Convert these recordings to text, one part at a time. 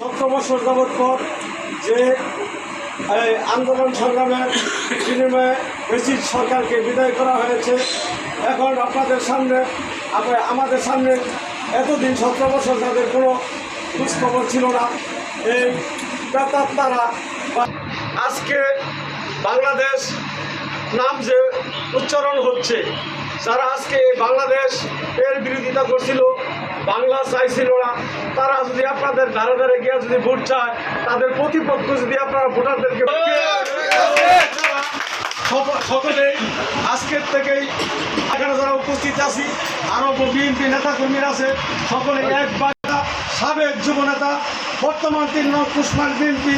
সতেরো বছর পর যে আন্দোলন সংগ্রামের বিনিময়ে ব্রিটিশ সরকারকে বিদায় করা হয়েছে, এখন আপনাদের সামনে আমাদের সামনে এতদিন সতেরো বছর তাদের কোনো খোঁজখবর ছিল না। এই বা- আজকে বাংলাদেশ নাম যে উচ্চারণ হচ্ছে, যারা আজকে বাংলাদেশ এর বিরোধিতা করছিল বাংলা চাইছিল না। তারা যদি আপনাদের ধারে ধারে গিয়ে যদি ভোট চায়, তাদের প্রতিপক্ষ যদি আপনারা ভোটারদেরকে সকলে আজকের থেকেই এখানে যারা উপস্থিত আছি আরও বিএনপি নেতা কর্মীরা আছে সকলে এক বার্তা, সাবেক যুবনেতা, বর্তমান তিন নং কুসমান বিএনপি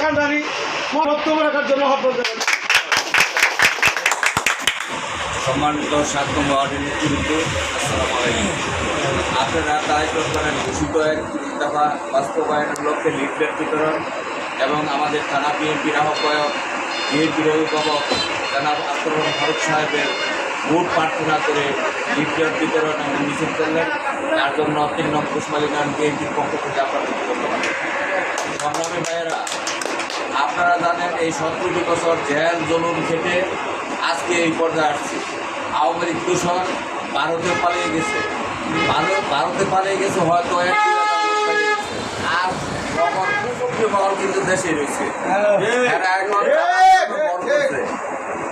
কান্ডারি বক্তব্য রাখার জন্য আহ্বান সম্মানিত সাতম ওয়ার্ডের নেতৃবৃন্দ, আসসালামু আলাইকুম। আপনারা দায়িত্ব করেন ঘোষিত এক দফা বাস্তবায়নের লক্ষ্যে লিফলেট বিতরণ এবং আমাদের থানা বিএনপির আহ্বায়ক বিএনপির অভিভাবক জানাব আক্রমণ ফারুক সাহেবের ভোট প্রার্থনা করে লিফলেট বিতরণ এবং মিছিল করলেন। তার জন্য তিন নং কুসমালিগান বিএনপির পক্ষ থেকে আপনাদেরকে ধন্যবাদ। সংগ্রামী ভাইয়েরা, আপনারা জানেন এই সতেরোটি বছর জেল জলুম খেটে আজকে এই পর্যায়ে আসছে। আওয়ামী লীগ দূষণ ভারতে পালিয়ে গেছে। ভারত ভারতে পালিয়ে গেছে হয়তো। আর তখন কুচুক্তি মহল কিন্তু দেশে রয়েছে।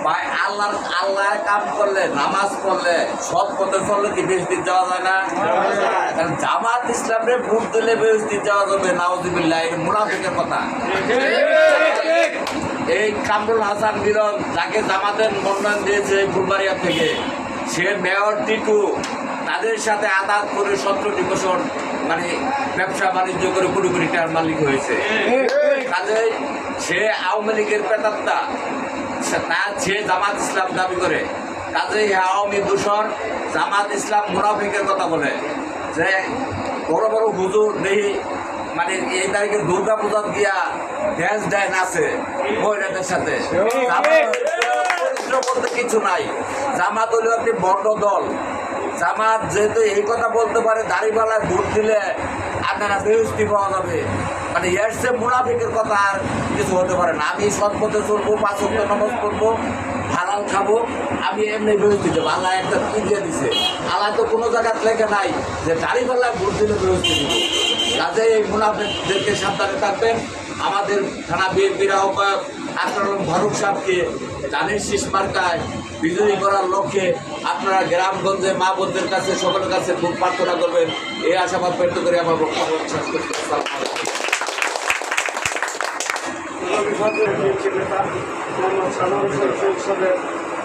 ভাই আল্লাহ আল্লাহ কাম করলে, নামাজ পড়লে, সৎ পথে চললে কি বেশ দিন যাওয়া যায় না? কারণ জামাত ইসলামরে ভোট দিলে বেশ দিন যাওয়া যাবে, নাউজিবিল্লাহ মুনাফিকের কথা। এই কামরুল হাসান মিলন, যাকে জামাতের মনোনয়ন দিয়েছে ফুলবাড়িয়া থেকে, সে মেয়র টিটু তাদের সাথে আদাত করে সতেরোটি বছর মানে ব্যবসা বাণিজ্য করে কোটি কোটি টাকার মালিক হয়েছে। কাজে সে আওয়ামী লীগের পেতাত্তা তা সে জামাত ইসলাম দাবি করে। কাজেই আওয়ামী দূষণ, জামাত ইসলাম মুনাফিকের কথা বলে যে বড় বড় হুজুর দেহি মানে এই তারিখে দুর্গা পূজা গিয়া ড্যান্স ড্যান আছে, মহিলাদের সাথে। বলতে কিছু নাই। জামাত হলো একটি বড় দল। জামাত যেহেতু এই কথা বলতে পারে দাড়িপালায় ভোট দিলে আপনারা বেহস্তি পাওয়া যাবে। মানে এর সে মুনাফিকের কথা আর কিছু হতে পারে না। আমি সৎ পথে চলবো, পাঁচ অক্ট নামাজ করব হালাল খাব, আমি এমনি বেহস্তি দেবো। আল্লাহ একটা কি দিয়ে দিছে। আল্লাহ তো কোনো জায়গার লেগে নাই যে দাড়িপাল্লায় ভোট দিলে বেহস্তি দিব। কাজে এই মুনাফিকদেরকে সাবধানে থাকবেন। আমাদের থানা বিএনপির আহ্বায়ক আকরাম ফারুক সাহেবকে ধানের শীষ মার্কায় বিজয়ী করার লক্ষ্যে আপনারা গ্রামগঞ্জে মা বোনদের কাছে, সকলের কাছে খুব প্রার্থনা করবেন। এই আশাবাদ ব্যক্ত করে আমার বক্তব্য আসসালামু আলাইকুম।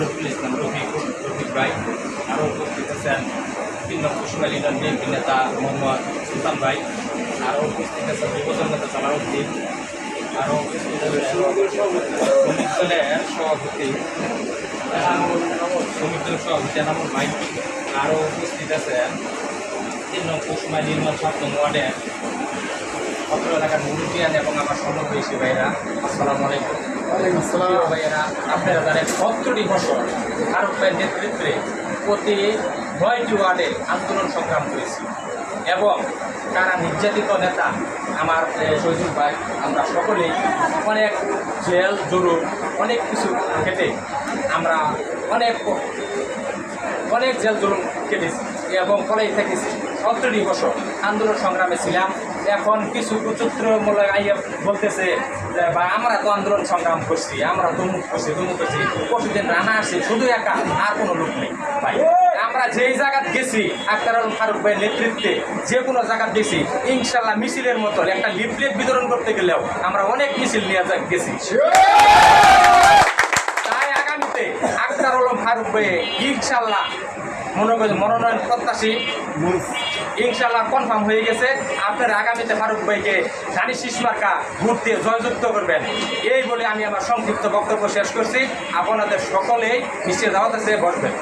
রফিকুল ইসলাম রফিক রফিক ভাই আরও উপস্থিত আছেন বিভিন্ন কুশমাল বিএনপি নেতা মোহাম্মদ সুলতান ভাই। আরও উপস্থিত আছেন যুবদল নেতা সালাউদ্দিন আরও শ্রমিক দলের সভাপতি। শ্রমিক দলের সভাপতি এনামুল ভাই। আরও উপস্থিত আছেন তিন নং নির্মাণ সাত ওয়ার্ডের অত্র এলাকার মুরব্বিয়ান এবং আমার সর্ববয়সী ভাইরা আসসালামু আলাইকুম। ভাইয়েরা আপনারা জানেন সত্তরটি বছর ভারত ভাইয়ের নেতৃত্বে প্রতি নয়টি ওয়ার্ডে আন্দোলন সংগ্রাম করেছি। এবং তারা নির্যাতিত নেতা আমার শহীদুল ভাই আমরা সকলেই অনেক জেল জরুর অনেক কিছু খেটে আমরা অনেক অনেক জেল জুলুম কেটেছি এবং কলেজ থেকেছি। সত্তরটি বছর আন্দোলন সংগ্রামে ছিলাম। এখন কিছু কুচুত্রমূলক আইয়া বলতেছে যে, বা আমরা তো আন্দোলন সংগ্রাম করছি, আমরা তমুক করছি তমুক করছি, পরশুদিন রানা আসছে, শুধু একা, আর কোনো লোক নেই। ভাই, আমরা যেই জায়গাত গেছি, আক্তার আলম ফারুক ভাইয়ের নেতৃত্বে যে কোনো জায়গাত গেছি, ইনশাল্লাহ মিছিলের মতো একটা লিফলেট বিতরণ করতে গেলেও আমরা অনেক মিছিল নিয়ে গেছি। তাই আগামীতে আক্তার আলম ফারুক ভাই ইনশাল্লাহ মনে করি মনোনয়ন প্রত্যাশী। ইনশাল্লাহ কনফার্ম হয়ে গেছে। আপনারা আগামীতে ফারুক ভাইকে ধানি শিশমার্কা ভোট দিয়ে জয়যুক্ত করবেন। এই বলে আমি আমার সংক্ষিপ্ত বক্তব্য শেষ করছি। আপনাদের সকলেই নিশ্চয় দাওয়াত আছে বসবেন।